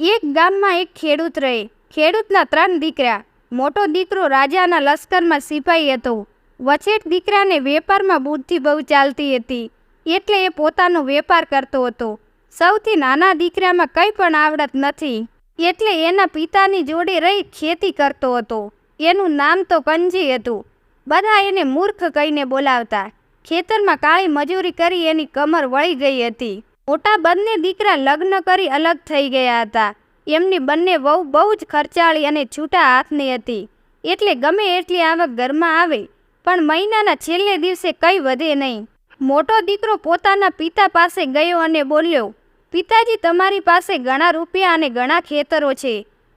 એક ગામમાં એક ખેડૂત રહે. ખેડૂતના ત્રણ દીકરા. મોટો દીકરો રાજાના લશ્કરમાં સિપાહી હતો. વચેટ દીકરાને વેપારમાં બુદ્ધિ બહુ ચાલતી હતી. એટલે એ પોતાનો વેપાર કરતો હતો. સૌથી નાના દીકરામાં કંઈ પણ આવડત નથી. એટલે એના પિતાની જોડે રહી ખેતી કરતો હતો. એનું નામ તો કંજી હતું. બધા એને મૂર્ખ કહીને બોલાવતા. ખેતરમાં કાળી મજૂરી કરી એની કમર વળી ગઈ હતી. મોટા બંને દીકરા લગ્ન કરી અલગ થઈ ગયા હતા. એમની બંને વહુ બહુ જ ખર્ચાળી અને છૂટા હાથની હતી. એટલે ગમે એટલી આવક ઘરમાં આવે, પણ મહિનાના છેલ્લે દિવસે કંઈ વધે નહીં. મોટો દીકરો પોતાના પિતા પાસે ગયો અને બોલ્યો, પિતાજી, તમારી પાસે ઘણા રૂપિયા અને ઘણા ખેતરો છે.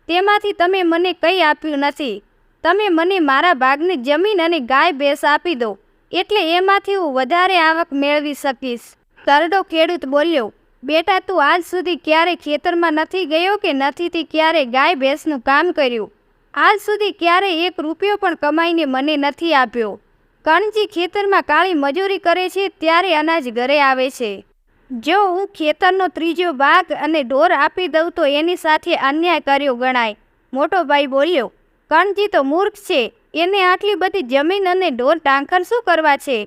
તેમાંથી તમે મને કંઈ આપ્યું નથી. તમે મને મારા ભાગની જમીન અને ગાય ભેંસ આપી દો, એટલે એમાંથી હું વધારે આવક મેળવી શકીશ. કરડો ખેડૂત બોલ્યો, બેટા, તું આજ સુધી ક્યારે ખેતરમાં નથી ગયો કે નથીથી ક્યારે ગાય ભેંસનું કામ કર્યું? આજ સુધી ક્યારે એક રૂપિયો પણ કમાઈને મને નથી આપ્યો? કણજી ખેતરમાં કાળી મજૂરી કરે છે ત્યારે અનાજ ઘરે આવે છે. જો હું ખેતરનો ત્રીજો ભાગ અને ઢોર આપી દઉં તો એની સાથે અન્યાય કર્યો ગણાય. મોટો ભાઈ બોલ્યો, કણજી તો મૂર્ખ છે. એને આટલી બધી જમીન અને ઢોર ટાંકર શું કરવા છે?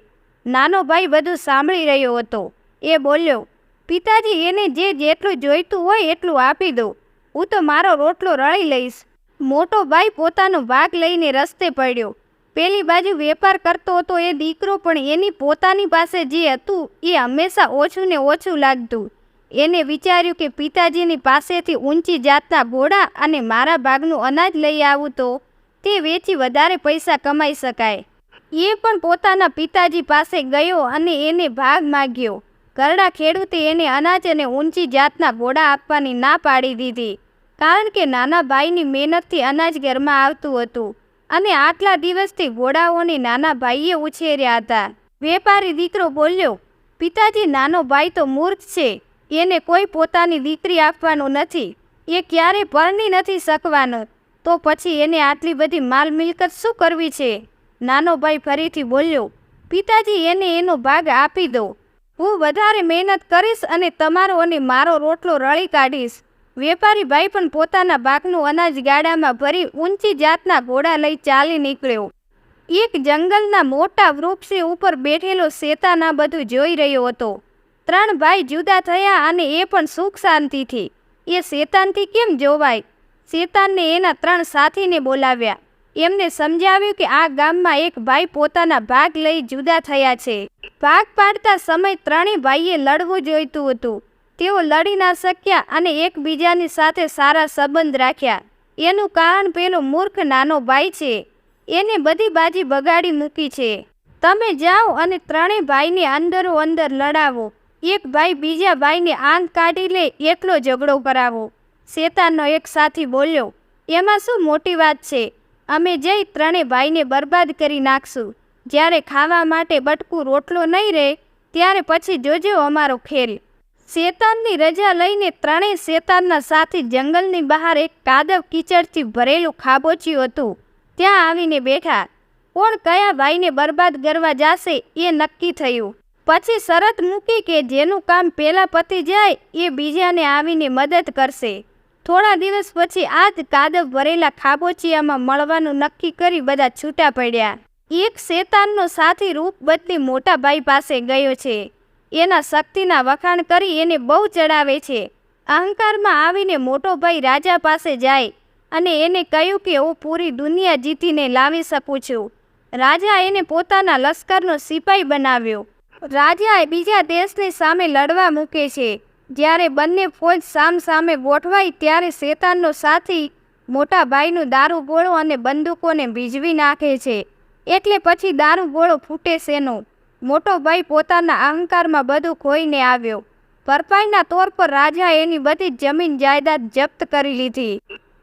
નાનો ભાઈ બધું સાંભળી રહ્યો હતો. એ બોલ્યો, પિતાજી, એને જે જેટલું જોઈતું હોય એટલું આપી દો હું તો મારો રોટલો રળી લઈશ. મોટો ભાઈ પોતાનો ભાગ લઈને રસ્તે પડ્યો. પેલી બાજુ વેપાર કરતો હતો એ દીકરો, પણ એની પોતાની પાસે જે હતું એ હંમેશા ઓછું ને ઓછું લાગતું. એને વિચાર્યું કે પિતાજીની પાસેથી ઊંચી જાતના ઘોડા અને મારા ભાગનું અનાજ લઈ આવું તો તે વેચી વધારે પૈસા કમાઈ શકાય. એ પણ પોતાના પિતાજી પાસે ગયો અને એને ભાગ માગ્યો. કરડા ખેડૂતે એને અનાજ અને ઊંચી જાતના ઘોડા આપવાની ના પાડી દીધી, કારણ કે નાના ભાઈની મહેનતથી અનાજ ઘરમાં આવતું હતું અને આટલા દિવસથી ઘોડાઓને નાના ભાઈએ ઉછેર્યા હતા. વેપારી દીકરો બોલ્યો, પિતાજી, નાનો ભાઈ તો મૂર્ખ છે, એને કોઈ પોતાની દીકરી આપવાનું નથી, એ ક્યારે પરણી નથી શકવાનો, તો પછી એને આટલી બધી માલ મિલકત શું કરવી છે? નાનો ભાઈ ફરીથી બોલ્યો, પિતાજી, એને એનો ભાગ આપી દો હું વધારે મહેનત કરીશ અને તમારો અને મારો રોટલો રળી કાઢીશ. વેપારી ભાઈ પણ પોતાના બાકનું અનાજ ગાડામાં ભરી ઊંચી જાતના ઘોડા લઈ ચાલી નીકળ્યો. એક જંગલના મોટા વૃક્ષ ઉપર બેઠેલો શેતાના બધું જોઈ રહ્યો હતો. ત્રણ ભાઈ જુદા થયા અને એ પણ સુખ શાંતિથી. એ શેતાનથી કેમ જોવાય? શેતાનને એના ત્રણ સાથીને બોલાવ્યા. એમને સમજાવ્યું કે આ ગામમાં એક ભાઈ પોતાના ભાગ લઈ જુદા થયા છે. ભાગ પાડતા સમય ત્રણેય ભાઈએ લડવું જોઈતું હતું. તેઓ લડી ના શક્યા અને એકબીજાની સાથે સારા સંબંધ રાખ્યા. એનું કારણ પેલો મૂર્ખ નાનો ભાઈ છે. એને બધી બાજી બગાડી મૂકી છે. તમે જાઓ અને ત્રણેય ભાઈને અંદરો અંદર લડાવો. એક ભાઈ બીજા ભાઈને આંગ કાઢી લે એટલો ઝઘડો કરાવો. શેતાનનો એક સાથી બોલ્યો, એમાં શું મોટી વાત છે? અમે જઈ ત્રણેય ભાઈને બરબાદ કરી નાખશું. જ્યારે ખાવા માટે બટકું રોટલો નહીં રહે, ત્યારે પછી જોજો અમારો ખેલ. શેતાનની રજા લઈને ત્રણેય શેતાનના સાથી જંગલની બહાર એક કાદવ કીચડથી ભરેલું ખાબોચ્યું હતું. ત્યાં આવીને બેઠા. કોણ કયા ભાઈને બરબાદ કરવા જાશે એ નક્કી થયું. પછી શરત મૂકી કે જેનું કામ પહેલાં પતી જાય એ બીજાને આવીને મદદ કરશે. થોડા દિવસ પછી આ જ કાદવ ભરેલા ખાબોચિયામાં મળવાનું નક્કી કરી બધા છૂટા પડ્યા. એક શેતાનનો સાથી રૂપ બદલી મોટાભાઈ પાસે ગયો છે. એના શક્તિના વખાણ કરી એને બહુ ચડાવે છે. અહંકારમાં આવીને મોટો ભાઈ રાજા પાસે જાય અને એને કહ્યું કે હું પૂરી દુનિયા જીતીને લાવી શકું છું. રાજા એને પોતાના લશ્કરનો સિપાઈ બનાવ્યો. રાજા બીજા દેશની સામે લડવા મૂકે છે. જ્યારે બંને ફોજ સામ સામે ગોઠવાઈ ત્યારે શેતાનનો સાથી મોટા ભાઈનું દારૂ ગોળો અને બંદૂકોને ભીજવી નાખે છે. એટલે પછી દારૂ ગોળો ફૂટે શેનો? મોટો ભાઈ પોતાના અહંકારમાં બધું ખોઈને આવ્યો. ભરપાઈના તોર પર રાજા એની બધી જમીન જાયદાદ જપ્ત કરી લીધી.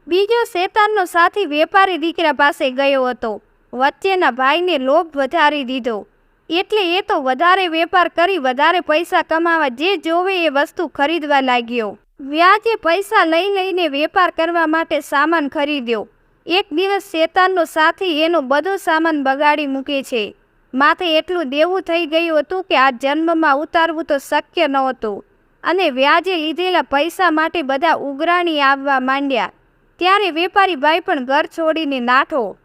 બીજો શેતાનનો સાથી વેપારી દીકરા પાસે ગયો હતો. વચ્ચેના ભાઈને લોભ વધારી દીધો. એટલે એ તો વધારે વેપાર કરી વધારે પૈસા કમાવા જે જોવે એ વસ્તુ ખરીદવા લાગ્યો. વ્યાજે પૈસા લઈ લઈને વેપાર કરવા માટે સામાન ખરીદ્યો. એક દિવસ શેતાનનો સાથી એનો બધો સામાન બગાડી મૂકે છે. માથે એટલું દેવું થઈ ગયું હતું કે આ જન્મમાં ઉતારવું તો શક્ય નહોતું. અને વ્યાજે લીધેલા પૈસા માટે બધા ઉઘરાણી આવવા માંડ્યા. ત્યારે વેપારી ભાઈ પણ ઘર છોડીને નાઠો.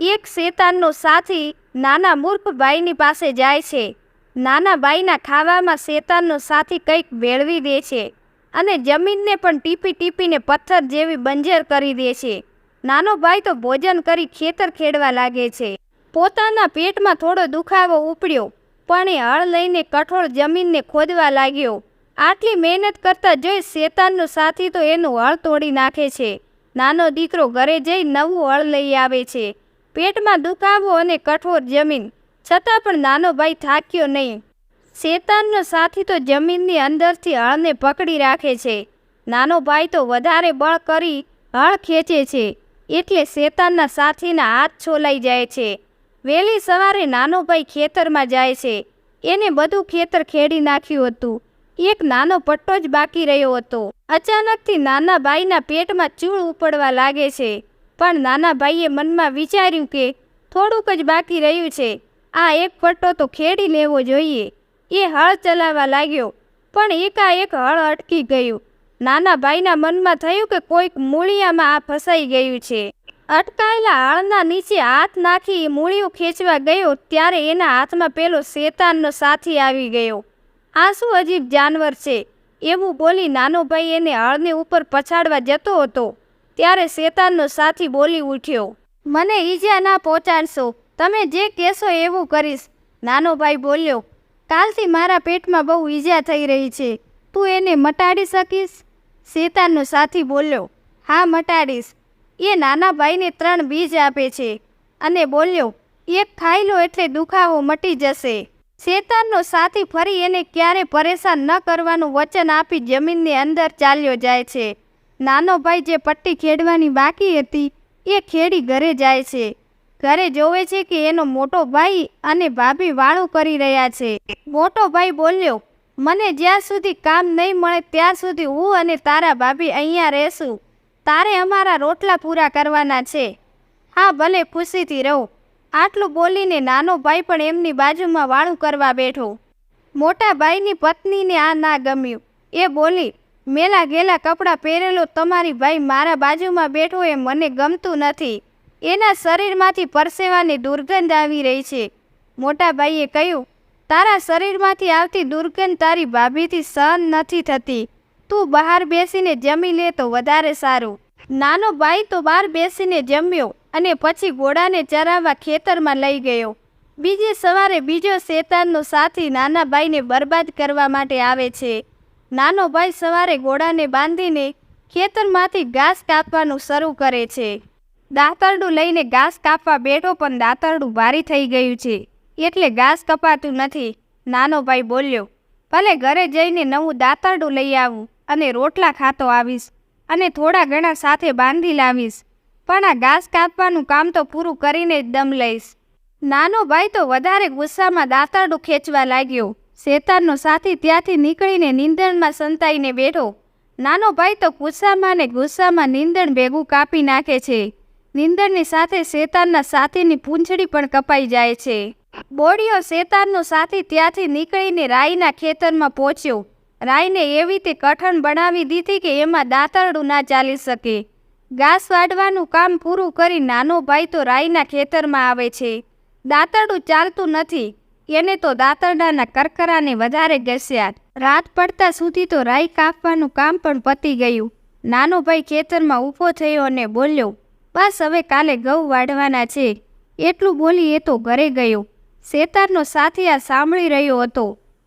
એક શેતાનનો સાથી નાના મૂર્ખ ભાઈની પાસે જાય છે. નાના ભાઈના ખાવામાં શેતાનનો સાથી કંઈક વેળવી દે છે અને જમીનને પણ ટીપી ટીપીને પથ્થર જેવી બંજર કરી દે છે. નાનો ભાઈ તો ભોજન કરી ખેતર ખેડવા લાગે છે. પોતાના પેટમાં થોડો દુખાવો ઉપડ્યો, પણ એ હળ લઈને કઠોળ જમીનને ખોદવા લાગ્યો. આટલી મહેનત કરતા જોઈ શેતાનનો સાથી તો એનું હળ તોડી નાખે છે. નાનો દીકરો ઘરે જઈ નવું હળ લઈ આવે છે. પેટમાં દુખાવો અને કઠોર જમીન. છતાં પણ નાનો ભાઈ થાક્યો નહીં. શેતાનનો સાથી તો જમીનની અંદરથી હળને પકડી રાખે છે. નાનો ભાઈ તો વધારે બળ કરી હળ ખેંચે છે. એટલે શેતાનના સાથીના હાથ છોલાઈ જાય છે. વહેલી સવારે નાનો ભાઈ ખેતરમાં જાય છે. એને બધું ખેતર ખેડી નાખ્યું હતું. એક નાનો પટ્ટો જ બાકી રહ્યો હતો. અચાનકથી નાના ભાઈના પેટમાં ચૂળ ઉપડવા લાગે છે. પણ નાના ભાઈએ મનમાં વિચાર્યું કે થોડુંક જ બાકી રહ્યું છે. આ એક પટ્ટો તો ખેડી લેવો જોઈએ. એ હળ ચલાવવા લાગ્યો, પણ એકાએક હળ અટકી ગયું. નાના ભાઈના મનમાં થયું કે કોઈક મૂળિયામાં આ ફસાઈ ગયું છે. અટકાયેલા હળના નીચે હાથ નાખી મૂળિયું ખેંચવા ગયો, ત્યારે એના હાથમાં પેલો શેતાનનો સાથી આવી ગયો. આ શું અજીબ જાનવર છે. એવું બોલી નાનો ભાઈ એને હળની ઉપર પછાડવા જતો હતો. ત્યારે શેતાનનો સાથી બોલી ઉઠ્યો, મને ઈજા ના પહોંચાડશો. તમે જે કહેશો એવું કરીશ. નાનો ભાઈ બોલ્યો, કાલથી મારા પેટમાં બહુ ઈજા થઈ રહી છે. તું એને મટાડી શકીશ? શેતાનનો સાથી બોલ્યો, હા, મટાડીશ. એ નાના ભાઈને ત્રણ બીજ આપે છે. અને બોલ્યો, એક ખાઈ લો એટલે દુખાવો મટી જશે. શેતાનનો સાથી ફરી એને ક્યારે પરેશાન ન કરવાનું વચન આપી જમીનની અંદર ચાલ્યો જાય છે. નાનો ભાઈ જે પટ્ટી ખેડવાની બાકી હતી, એ ખેડી ઘરે જાય છે. ઘરે જોવે છે કે એનો મોટો ભાઈ અને ભાભી વાળું કરી રહ્યા છે. મોટો ભાઈ બોલ્યો, મને જ્યાં સુધી કામ નહીં મળે ત્યાં સુધી હું અને તારા ભાભી અહીંયા રહેશું. તારે અમારા રોટલા પૂરા કરવાના છે. હા, ભલે ખુશીથી રહો. આટલું બોલીને નાનો ભાઈ પણ એમની બાજુમાં વાળું કરવા બેઠો. મોટા ભાઈની પત્નીને આ ના ગમ્યું. એ બોલી મેલા ગેલા કપડાં પહેરેલો તમારી ભાઈ મારા બાજુમાં બેઠો એ મને ગમતું નથી. એના શરીરમાંથી પરસેવાની દુર્ગંધ આવી રહી છે. મોટા ભાઈએ કહ્યું, તારા શરીરમાંથી આવતી દુર્ગંધ તારી ભાભીથી સહન નથી થતી. તું બહાર બેસીને જમી લે તો વધારે સારું. નાનો ભાઈ તો બહાર બેસીને જમ્યો અને પછી ઘોડાને ચરાવવા ખેતરમાં લઈ ગયો. બીજે સવારે બીજો શેતાનનો સાથી નાના ભાઈને બરબાદ કરવા માટે આવે છે. નાનો ભાઈ સવારે ઘોડાને બાંધીને ખેતરમાંથી ઘાસ કાપવાનું શરૂ કરે છે. દાંતરડું લઈને ઘાસ કાપવા બેઠો પણ દાંતરડું ભારી થઈ ગયું છે. એટલે ઘાસ કપાતું નથી. નાનો ભાઈ બોલ્યો, ભલે ઘરે જઈને નવું દાંતરડું લઈ આવું અને રોટલા ખાતો આવીશ અને થોડા ઘણા સાથે બાંધી લાવીશ. પણ આ ઘાસ કાપવાનું કામ તો પૂરું કરીને જ દમ લઈશ. નાનો ભાઈ તો વધારે ગુસ્સામાં દાંતરડું ખેંચવા લાગ્યો. શેતાનનો સાથી ત્યાંથી નીકળીને નીંદણમાં સંતાઈને બેઠો. નાનો ભાઈ તો ગુસ્સામાં ને ગુસ્સામાં નીંદણ ભેગું કાપી નાખે છે. નીંદણની સાથે શેતાનના સાથીની પૂંછડી પણ કપાઈ જાય છે. બોડીઓ શેતાનનો સાથી ત્યાંથી નીકળીને રાઈના ખેતરમાં પહોંચ્યો. રાઈને એવી રીતે કઠણ બનાવી દીધી કે એમાં દાંતરડું ના ચાલી શકે. ઘાસ વાઢવાનું કામ પૂરું કરી નાનો ભાઈ તો રાઈના ખેતરમાં આવે છે. દાંતરડું ચાલતું નથી. એને તો દાંતરડાના કરકરાને વધારે ઘસ્યા રાત પડતા સુધી તો રાઈ કાપવાનું કામ પણ પતી ગયું. નાનો ભાઈ ખેતરમાં ઊભો થયો અને બોલ્યો, બસ હવે કાલે ઘઉં વાઢવાના છે. એટલું બોલી એ તો ઘરે ગયો. શેતારનો સાથી આ સાંભળી રહ્યો હતો.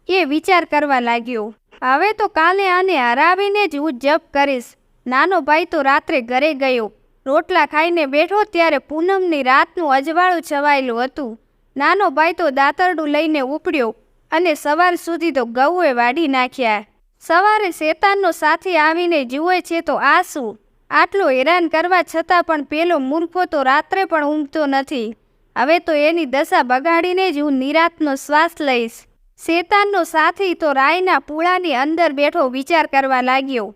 એ વિચાર કરવા લાગ્યો, હવે તો કાલે આને હરાવીને જ હું જપ કરીશ. નાનો ભાઈ તો રાત્રે ઘરે ગયો. રોટલા ખાઈને બેઠો ત્યારે પૂનમની રાતનું અજવાળું છવાયેલું હતું. નાનો ભાઈ તો દાતરડું લઈને ઉપડ્યો અને સવાર સુધી તો ગૌએ વાઢી નાખ્યા. સવારે શેતાનનો સાથી આવીને જુએ છે તો આ શું? આટલો હેરાન કરવા છતાં પણ પેલો મૂર્ખો તો રાત્રે પણ ઊંઘતો નથી. હવે તો એની દશા બગાડીને જ હું નિરાતનો શ્વાસ લઈશ. શેતાનનો સાથી તો રાયના પૂળાની અંદર બેઠો વિચાર કરવા લાગ્યો.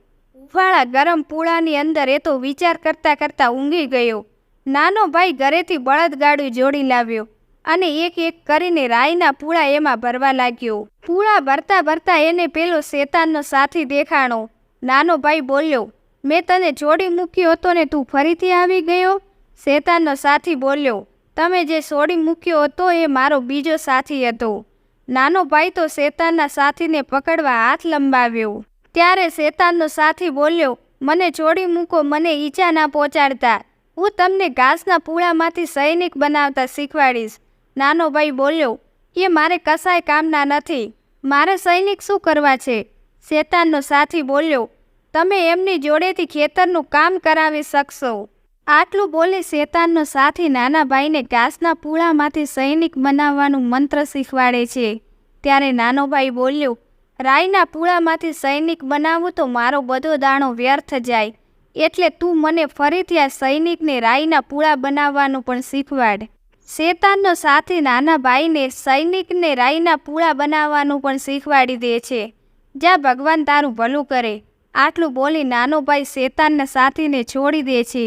ઉફાળા ગરમ પૂળાની અંદર એ તો વિચાર કરતાં કરતાં ઊંઘી ગયો. નાનો ભાઈ ઘરેથી બળદગાડું જોડી લાવ્યો. અને એક એક કરીને રાઈના પૂળા એમાં ભરવા લાગ્યો. પૂળા ભરતા ભરતા એને પેલો શેતાનનો સાથી દેખાણો. નાનો ભાઈ બોલ્યો, મેં તને જોડી મૂક્યો હતો ને તું ફરીથી આવી ગયો? શેતાનનો સાથી બોલ્યો, તમે જે છોડી મૂક્યો હતો એ મારો બીજો સાથી હતો. નાનો ભાઈ તો શેતાનના સાથીને પકડવા હાથ લંબાવ્યો. ત્યારે શેતાનનો સાથી બોલ્યો, મને છોડી મૂકો, મને ઈજા ના પહોંચાડતા. હું તમને ઘાસના પૂળામાંથી સૈનિક બનાવતા શીખવાડીશ. નાનો ભાઈ બોલ્યો, એ મારે કસાય કામના નથી. મારે સૈનિક શું કરવા છે? શેતાનનો સાથી બોલ્યો, તમે એમની જોડેથી ખેતરનું કામ કરાવી શકશો. આટલું બોલી શેતાનનો સાથી નાના ભાઈને ઘાસના પૂળામાંથી સૈનિક બનાવવાનું મંત્ર શીખવાડે છે. ત્યારે નાનો ભાઈ બોલ્યો રાઈના પૂળામાંથી સૈનિક બનાવવું તો મારો બધો દાણો વ્યર્થ જાય. એટલે તું મને ફરીથી આ સૈનિકને રાઈના પૂળા બનાવવાનું પણ શીખવાડ. શેતાનનો સાથી નાના ભાઈને સૈનિકને રાઈના પૂળા બનાવવાનું પણ શીખવાડી દે છે. જ્યાં ભગવાન તારું ભલું કરે. આટલું બોલી નાનો ભાઈ શેતાનના સાથીને છોડી દે છે.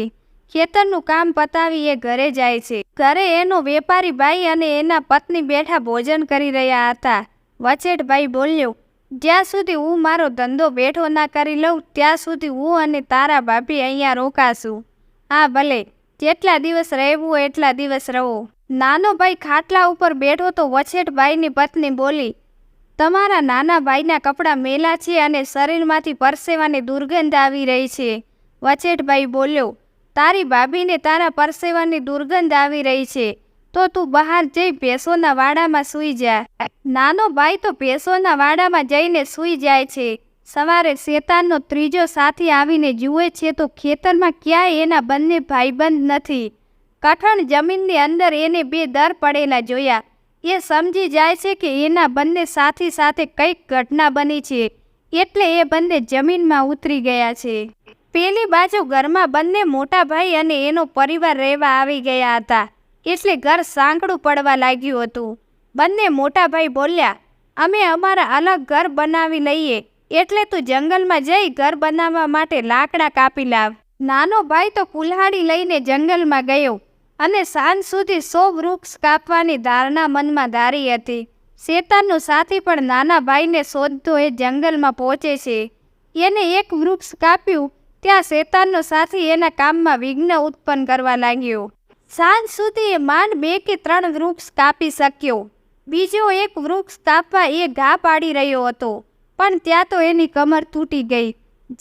ખેતરનું કામ પતાવી એ ઘરે જાય છે. ઘરે એનો વેપારી ભાઈ અને એના પત્ની બેઠા ભોજન કરી રહ્યા હતા. વચેટભાઈ બોલ્યો, જ્યાં સુધી હું મારો ધંધો બેઠો ના કરી લઉં, ત્યાં સુધી હું અને તારા ભાભી અહીંયા રોકાશું. હા ભલે, જેટલા દિવસ રહેવું એટલા દિવસ રહો. નાનો ભાઈ ખાટલા ઉપર બેઠો તો વછેટભાઈની પત્ની બોલી, તમારા નાના ભાઈના કપડાં મેલા છે અને શરીરમાંથી પરસેવાની દુર્ગંધ આવી રહી છે. વછેટભાઈ બોલ્યો, તારી ભાભીને તારા પરસેવાની દુર્ગંધ આવી રહી છે, તો તું બહાર જઈ ભેંસોના વાડામાં સૂઈ જા. નાનો ભાઈ તો ભેંસોના વાડામાં જઈને સૂઈ જાય છે. સવારે શેતાનનો ત્રીજો સાથી આવીને જુએ છે તો ખેતરમાં ક્યાંય એના બંને ભાઈબંધ નથી. કઠણ જમીનની અંદર એને બે દર પડેલા જોયા. એ સમજી જાય છે કે એના બંને સાથી સાથે કંઈક ઘટના બની છે, એટલે એ બંને જમીનમાં ઉતરી ગયા છે. પેલી બાજુ ઘરમાં બંને મોટા ભાઈ અને એનો પરિવાર રહેવા આવી ગયા હતા, એટલે ઘર સાંકડું પડવા લાગ્યું હતું. બંને મોટા ભાઈ બોલ્યા, અમે અમારા અલગ ઘર બનાવી લઈએ, એટલે તું જંગલમાં જઈ ઘર બનાવવા માટે લાકડા કાપી લાવ. નાનો ભાઈ તો કુલ્હાડી લઈને જંગલમાં ગયો અને સાંજ સુધી સો વૃક્ષ કાપવાની ધારણા મનમાં ધારી હતી. શેતાનનો સાથી પણ નાના ભાઈને શોધતો એ જંગલમાં પહોંચે છે. એને એક વૃક્ષ કાપ્યું, ત્યાં શેતાનનો સાથી એના કામમાં વિઘ્ન ઉત્પન્ન કરવા લાગ્યો. સાંજ સુધી એ માંડ બે કે ત્રણ વૃક્ષ કાપી શક્યો. બીજો એક વૃક્ષ કાપવા એ ઘા પાડી રહ્યો હતો, પણ ત્યાં તો એની કમર તૂટી ગઈ.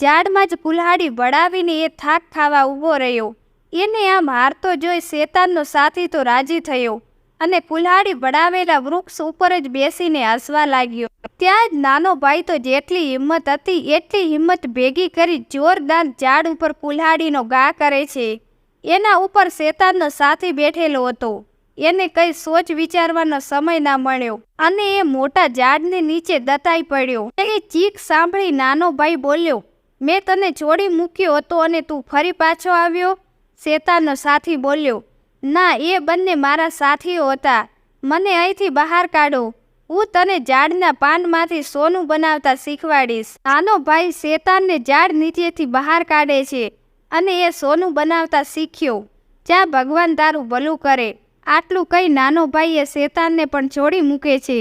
ઝાડમાં જ કુલ્હાડી વળાવીને એ થાક ખાવા ઊભો રહ્યો. એને આમ હારતો જોઈ શેતાનનો સાથી તો રાજી થયો અને કુલ્હાડી વડાવેલા વૃક્ષ ઉપર જ બેસીને હસવા લાગ્યો. ત્યાં જ નાનો ભાઈ તો જેટલી હિંમત હતી, એટલી હિંમત ભેગી કરી જોરદાર ઝાડ ઉપર કુલ્હાડીનો ગા કરે છે. એના ઉપર શેતાનનો સાથી બેઠેલો હતો. એને કઈ સોચ વિચારવાનો સમય ના મળ્યો અને એ મોટા ઝાડને નીચે દતાઈ પડ્યો. એ ચીક સાંભળી નાનો ભાઈ બોલ્યો, મેં તને છોડી મૂક્યો હતો અને તું ફરી પાછો આવ્યો? શેતાનનો સાથી બોલ્યો, ના, એ બંને મારા સાથીઓ હતા. મને અહીંથી બહાર કાઢો. હું તને ઝાડના પાનમાંથી સોનું બનાવતા શીખવાડીશ. નાનો ભાઈ શેતાનને ઝાડ નીચેથી બહાર કાઢે છે અને એ સોનું બનાવતા શીખ્યો. જ્યાં ભગવાન તારું ભલું કરે. આટલું કહી નાનો ભાઈ એ શેતાનને પણ છોડી મૂકે છે.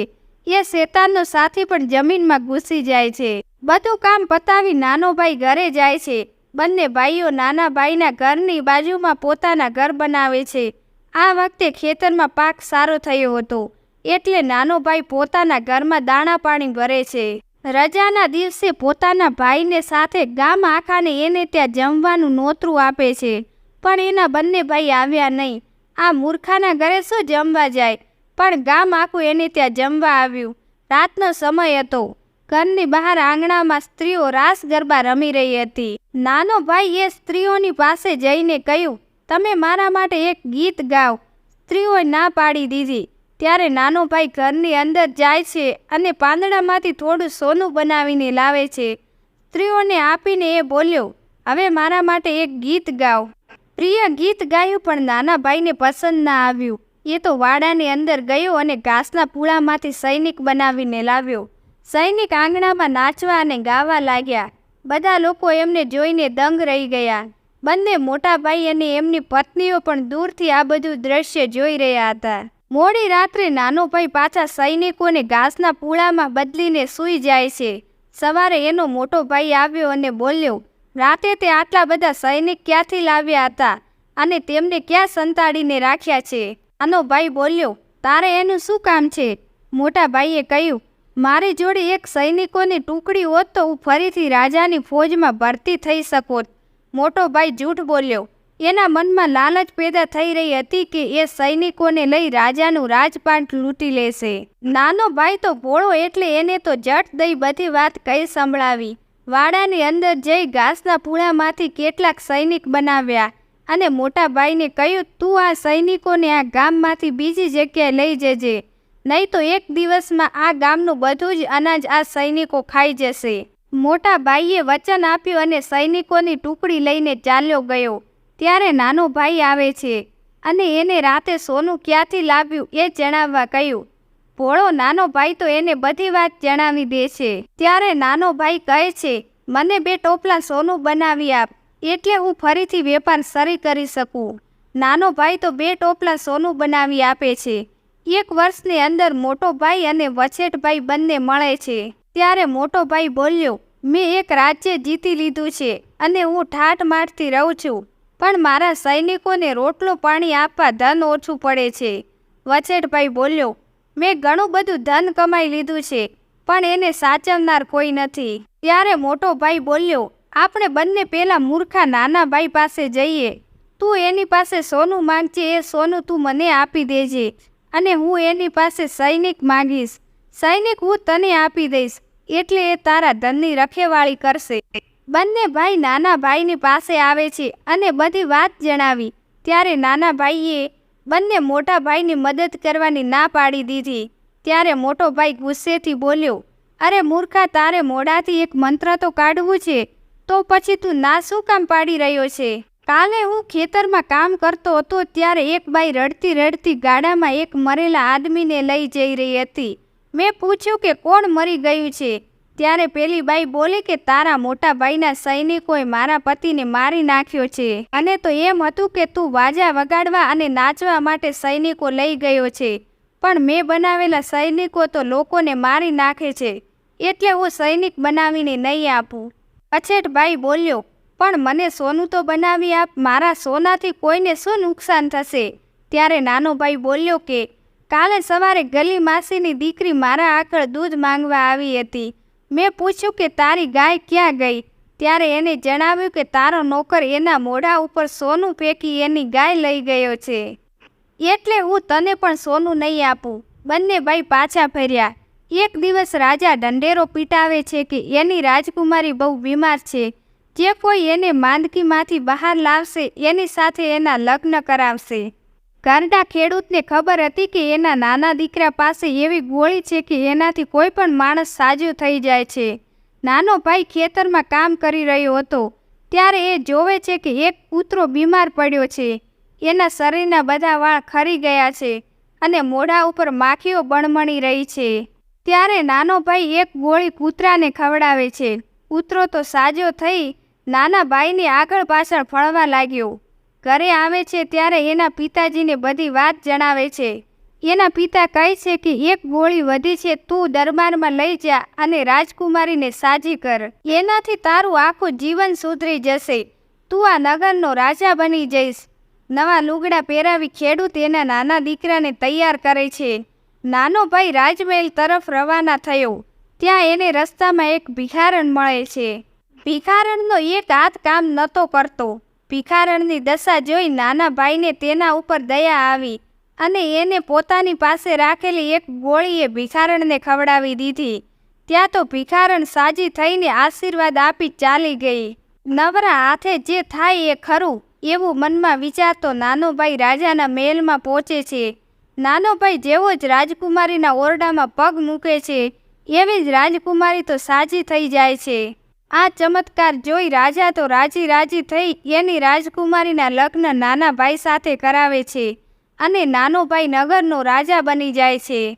એ શેતાનનો સાથી પણ જમીનમાં ઘૂસી જાય છે. બધું કામ પતાવી નાનો ભાઈ ઘરે જાય છે. બંને ભાઈઓ નાના ભાઈના ઘરની બાજુમાં પોતાના ઘર બનાવે છે. આ વખતે ખેતરમાં પાક સારો થયો હતો. એટલે નાનો ભાઈ પોતાના ઘરમાં દાણા પાણી ભરે છે. રજાના દિવસે પોતાના ભાઈને સાથે ગામ આખાને એને ત્યાં જમવાનું નોતરું આપે છે. પણ એના બંને ભાઈ આવ્યા નહીં. આ મૂર્ખાના ઘરે શું જમવા જાય? પણ ગામ આખું એને ત્યાં જમવા આવ્યું. રાતનો સમય હતો. ઘરની બહાર આંગણામાં સ્ત્રીઓ રાસ ગરબા રમી રહી હતી. નાનો ભાઈ એ સ્ત્રીઓની પાસે જઈને કહ્યું, તમે મારા માટે એક ગીત ગાઓ. સ્ત્રીઓએ ના પાડી દીધી. ત્યારે નાનો ભાઈ ઘરની અંદર જાય છે અને પાંદડામાંથી થોડું સોનું બનાવીને લાવે છે. સ્ત્રીઓને આપીને એ બોલ્યો, હવે મારા માટે એક ગીત ગાઓ. પ્રિય ગીત ગાયું પણ નાના ભાઈને પસંદ ના આવ્યું. એ તો વાડાની અંદર ગયો અને ઘાસના પૂળામાંથી સૈનિક બનાવીને લાવ્યો. સૈનિક આંગણામાં નાચવા અને ગાવા લાગ્યા. બધા લોકો એમને જોઈને દંગ રહી ગયા. બંને મોટા ભાઈ અને એમની પત્નીઓ પણ દૂરથી આ બધું દ્રશ્ય જોઈ રહ્યા હતા. મોડી રાત્રે નાનો ભાઈ પાછા સૈનિકોને ઘાસના પૂળામાં બદલીને સૂઈ જાય છે. સવારે એનો મોટો ભાઈ આવ્યો અને બોલ્યો, રાતે તે આટલા બધા સૈનિક ક્યાંથી લાવ્યા હતા? અને તેમને ક્યાં સંતાડીને રાખ્યા છે? આનો ભાઈ બોલ્યો, તારે એનું શું કામ છે? મોટા ભાઈએ કહ્યું મારી જોડે એક સૈનિકોની ટુકડી હોત તો હું ફરીથી રાજાની ફોજમાં ભરતી થઈ શકોત મોટો ભાઈ જૂઠ બોલ્યો. એના મનમાં લાલચ પેદા થઈ રહી હતી કે એ સૈનિકોને લઈ રાજાનું રાજપાટ લૂંટી લેશે. નાનો ભાઈ તો ભોળો એટલે એને તો જટ દઈ બધી વાત કહી સંભળાવી. વાડાની અંદર જઈ ઘાસના પૂળામાંથી કેટલાક સૈનિક બનાવ્યા અને મોટા ભાઈને કહ્યું, તું આ સૈનિકોને આ ગામમાંથી બીજી જગ્યાએ લઈ જજે. નહીં તો એક દિવસમાં આ ગામનું બધું જ અનાજ આ સૈનિકો ખાઈ જશે. મોટા ભાઈએ વચન આપ્યું અને સૈનિકોની ટુકડી લઈને ચાલ્યો ગયો. ત્યારે નાનો ભાઈ આવે છે અને એને રાતે સોનું ક્યાંથી લાવ્યું એ જણાવવા કહ્યું. ભોળો નાનો ભાઈ તો એને બધી વાત જણાવી દે છે. ત્યારે નાનો ભાઈ કહે છે, મને બે ટોપલા સોનું બનાવી આપ, એટલે હું ફરીથી વેપાર શરૂ કરી શકું. નાનો ભાઈ તો બે ટોપલા સોનું બનાવી આપે છે. એક વર્ષની અંદર મોટો ભાઈ અને વછેટભાઈ બંને મળે છે. ત્યારે મોટો ભાઈ બોલ્યો, મેં એક રાજ્ય જીતી લીધું છે અને હું ઠાઠ માઠથી રહું છું, પણ મારા સૈનિકોને રોટલો પાણી આપવા ધન ઓછું પડે છે. વછેટભાઈ બોલ્યો, મેં ઘણું બધું ધન કમાઈ લીધું છે, પણ એને સાચવનાર કોઈ નથી. ત્યારે મોટો ભાઈ બોલ્યો, આપણે બંને પહેલાં મૂર્ખા નાના ભાઈ પાસે જઈએ. તું એની પાસે સોનું માંગજે, એ સોનું તું મને આપી દેજે. અને હું એની પાસે સૈનિક માંગીશ. સૈનિક હું તને આપી દઈશ, એટલે એ તારા ધનની રખેવાળી કરશે. બંને ભાઈ નાના ભાઈની પાસે આવે છે અને બધી વાત જણાવી. ત્યારે નાના ભાઈએ બંને મોટા ભાઈની મદદ કરવાની ના પાડી દીધી. ત્યારે મોટો ભાઈ ગુસ્સેથી બોલ્યો, અરે મૂર્ખા, તારે મોડાથી એક મંત્ર તો કાઢવું છે, તો પછી તું ના શું કામ પાડી રહ્યો છે? કાલે હું ખેતરમાં કામ કરતો હતો ત્યારે એક બાઈ રડતી રડતી ગાડામાં એક મરેલા આદમીને લઈ જઈ રહી હતી. મેં પૂછ્યું કે કોણ મરી ગયું છે? ત્યારે પેલી બાઈ બોલી કે તારા મોટા ભાઈના સૈનિકોએ મારા પતિને મારી નાખ્યો છે. અને તો એમ હતું કે તું વાજા વગાડવા અને નાચવા માટે સૈનિકો લઈ ગયો છે. પણ મેં બનાવેલા સૈનિકો તો લોકોને મારી નાખે છે. એટલે હું સૈનિક બનાવીને નહીં આપું. અછેટભાઈ બોલ્યો પણ મને સોનું તો બનાવી આપ, મારા સોનાથી કોઈને શું નુકસાન થશે? ત્યારે નાનો ભાઈ બોલ્યો કે, કાલે સવારે ગલી માસીની દીકરી મારા આગળ દૂધ માંગવા આવી હતી. મેં પૂછ્યું કે તારી ગાય ક્યાં ગઈ? ત્યારે એને જણાવ્યું કે તારો નોકર એના મોઢા ઉપર સોનું ફેંકી એની ગાય લઈ ગયો છે. એટલે હું તને પણ સોનું નહીં આપું. બંને ભાઈ પાછા ફર્યા. એક દિવસ રાજા ઢંઢેરો પીટાવે છે કે એની રાજકુમારી બહુ બીમાર છે. જે કોઈ એને માંદગીમાંથી બહાર લાવશે, એની સાથે એના લગ્ન કરાવશે. ઘરડા ખેડૂતને ખબર હતી કે એના નાના દીકરા પાસે એવી ગોળી છે કે એનાથી કોઈ પણ માણસ સાજો થઈ જાય છે. નાનો ભાઈ ખેતરમાં કામ કરી રહ્યો હતો. ત્યારે એ જોવે છે કે એક કૂતરો બીમાર પડ્યો છે. એના શરીરના બધા વાળ ખરી ગયા છે અને મોઢા ઉપર માખીઓ બણમણી રહી છે. ત્યારે નાનો ભાઈ એક ગોળી કૂતરાને ખવડાવે છે. કૂતરો તો સાજો થઈ નાના ભાઈને આગળ પાછળ ફળવા લાગ્યો. ઘરે આવે છે ત્યારે એના પિતાજીને બધી વાત જણાવે છે. એના પિતા કહે છે કે, એક ગોળી વધી છે, તું દરબારમાં લઈ જા અને રાજકુમારીને સાજી કર. એનાથી તારું આખું જીવન સુધરી જશે. તું આ નગરનો રાજા બની જઈશ. નવા લુગડા પહેરાવી ખેડૂત એના નાના દીકરાને તૈયાર કરે છે. નાનો ભાઈ રાજમહેલ તરફ રવાના થયો. ત્યાં એને રસ્તામાં એક ભિખારણ મળે છે. ભિખારણનો એક હાથ કામ નહોતો કરતો. ભિખારણની દશા જોઈ નાના ભાઈને તેના ઉપર દયા આવી અને એને પોતાની પાસે રાખેલી એક ગોળીએ ભિખારણને ખવડાવી દીધી. ત્યાં તો ભિખારણ સાજી થઈને આશીર્વાદ આપી ચાલી ગઈ. નવરા હાથે જે થાય એ ખરું એવું મનમાં વિચારતો નાનો ભાઈ રાજાના મહેલમાં પહોંચે છે. નાનો ભાઈ જેવો જ રાજકુમારીના ઓરડામાં પગ મૂકે છે, એવી જ રાજકુમારી તો સાજી થઈ જાય છે. આ ચમત્કાર જોઈ રાજા તો રાજી રાજી થઈ એની રાજકુમારીના લગ્ન નાના ભાઈ સાથે કરાવે છે અને નાનો ભાઈ નગરનો રાજા બની જાય છે.